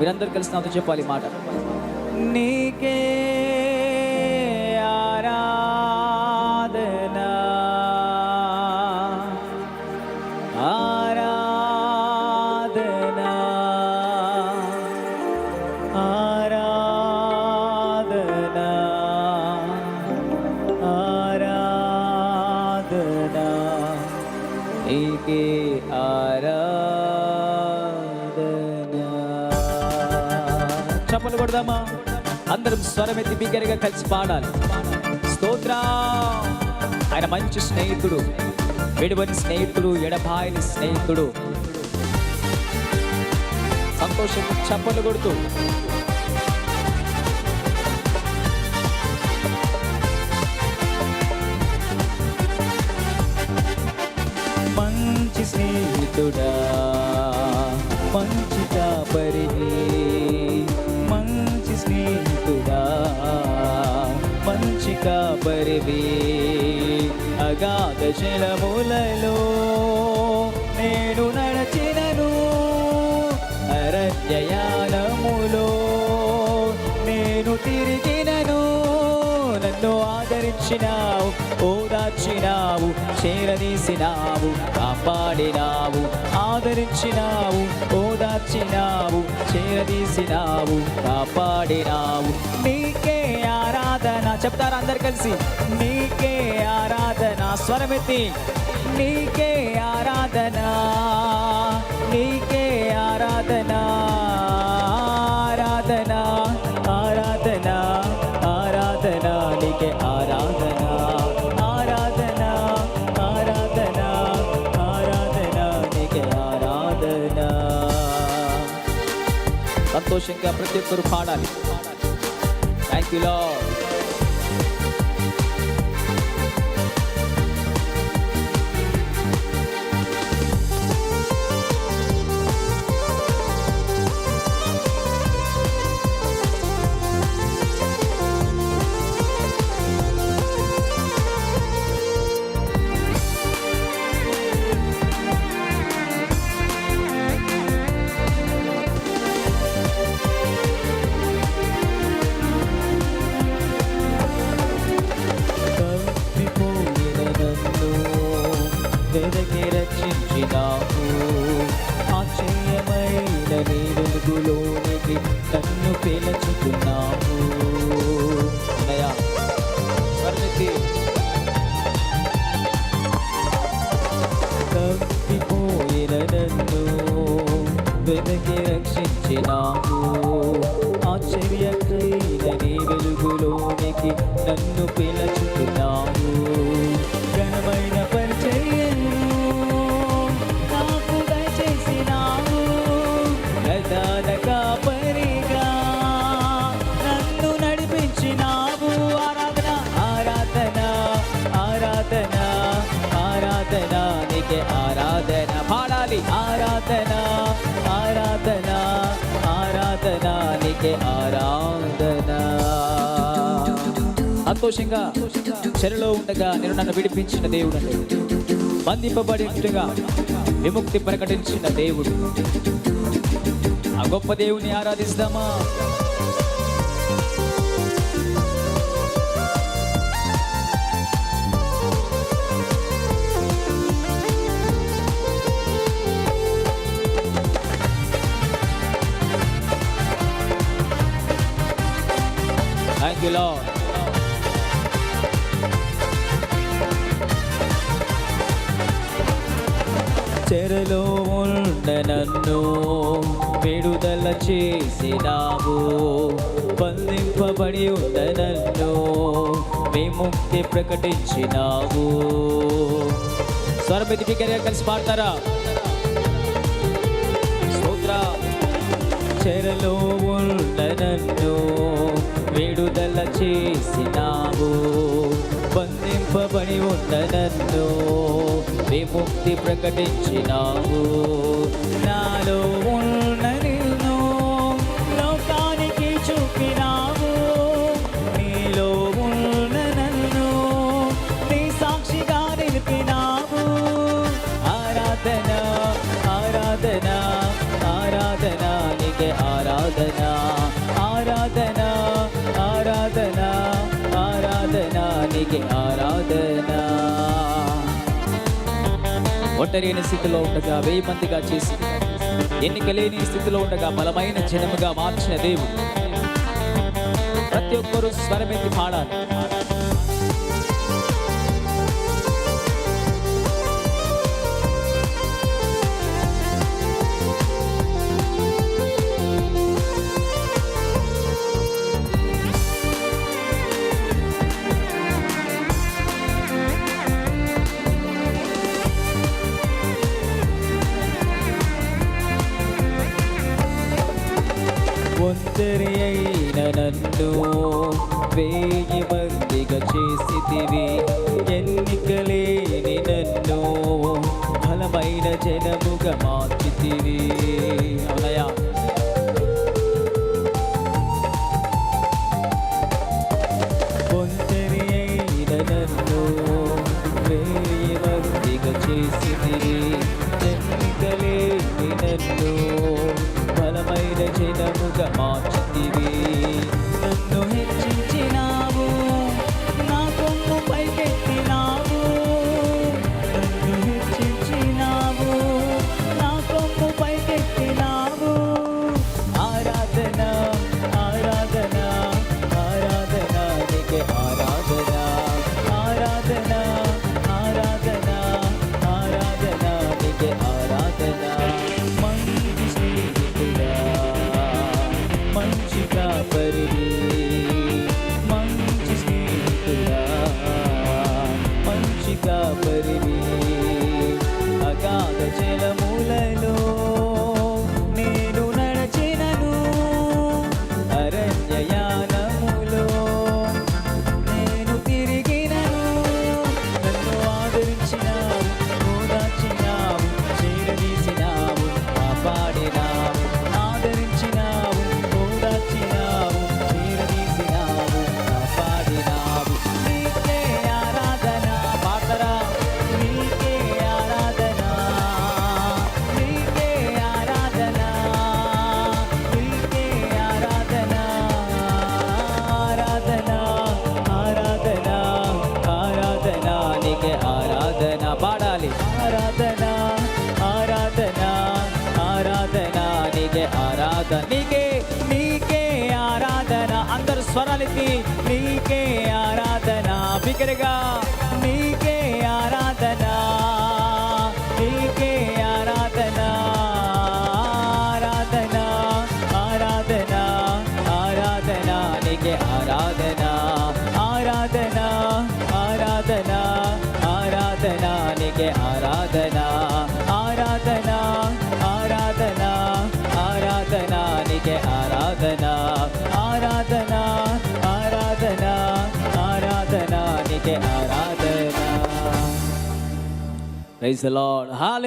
మీరందరూ కలిసి నాతో చెప్పాలి మాట. నీకే ఆరాధనా. కొడదామా అందరం స్వరమెత్తి బిగ్గరగా కలిసి పాడాలి. స్తోత్ర. ఆయన మంచి స్నేహితుడు. విడివని స్నేహితుడు ఎడబాయని స్నేహితుడు. సంతోషం చప్పలు కొడుతూ. మంచి స్నేహితుడా. అగాధ నేను నడచినను అరణ్యయానములో నేను తిరిగినను నన్ను ఆదరించినావు ఓదార్చినావు చేరదీసినావు కాపాడినావు. ఆదరించినావు ఓదార్చినావు చేరదీసినావు కాపాడినావు. నీకే ఆరాధన. చెప్తారా అందరు కలిసి? నీకే ఆరాధన. స్వరమెత్తి నీకే ఆరాధన. నీకే ఆరాధనా ఆరాధన. సంతోషంగా ప్రతి ఒక్కరు పాడాలి. థ్యాంక్ యూ నన్ను పిలచుకున్నా సంతోషంగా చెరలో ఉండగా నేను నన్ను విడిపించిన దేవుడు బంధింపబడినట్టుగా విముక్తి ప్రకటించిన దేవుడు. ఆ గొప్ప దేవుని ఆరాధిస్తామా? చెరలో ఉండ నన్ను విడుదల చేసినావు. బంధింపబడి ఉండ నన్ను విముక్తి ప్రకటించినావు. స్వరమితి బిగ్గరగా కలిసి పాడతారా? స్తోత్ర. చెరలో ఉండ నన్ను విడుదల చేసినావు. బంధింపబడి ఉన్న నన్ను విముక్తి ప్రకటించినావు. నాలో తెలియని స్థితిలో ఉండగా వెయ్యి మందిగా చేసి ఎన్నిక లేని స్థితిలో ఉండగా బలమైన జనముగా మార్చిన దేవుడు. ప్రతి ఒక్కరూ స్వరమెత్తి పాడాలి. ఒంటరి అయిన నన్ను వేయి మందిగా చేసితివి ఎన్నికలేని నన్ను బలమైన జనముగా మార్చితివి. అవునయా నీకే ఆరాధన పాడాలి ఆరాధన ఆరాధన ఆరాధన నీకే ఆరాధన నీకే నీకే ఆరాధన అందరు స్వరాలెత్తి నీకే ఆరాధన ఆరాధన ఆరాధన ఆరాధన ఆరాధన నీకే ఆరాధన ఆరాధన ఆరాధన ఆరాధన నీకే ఆరాధన ప్రైజ్ లార్డ్ హాలే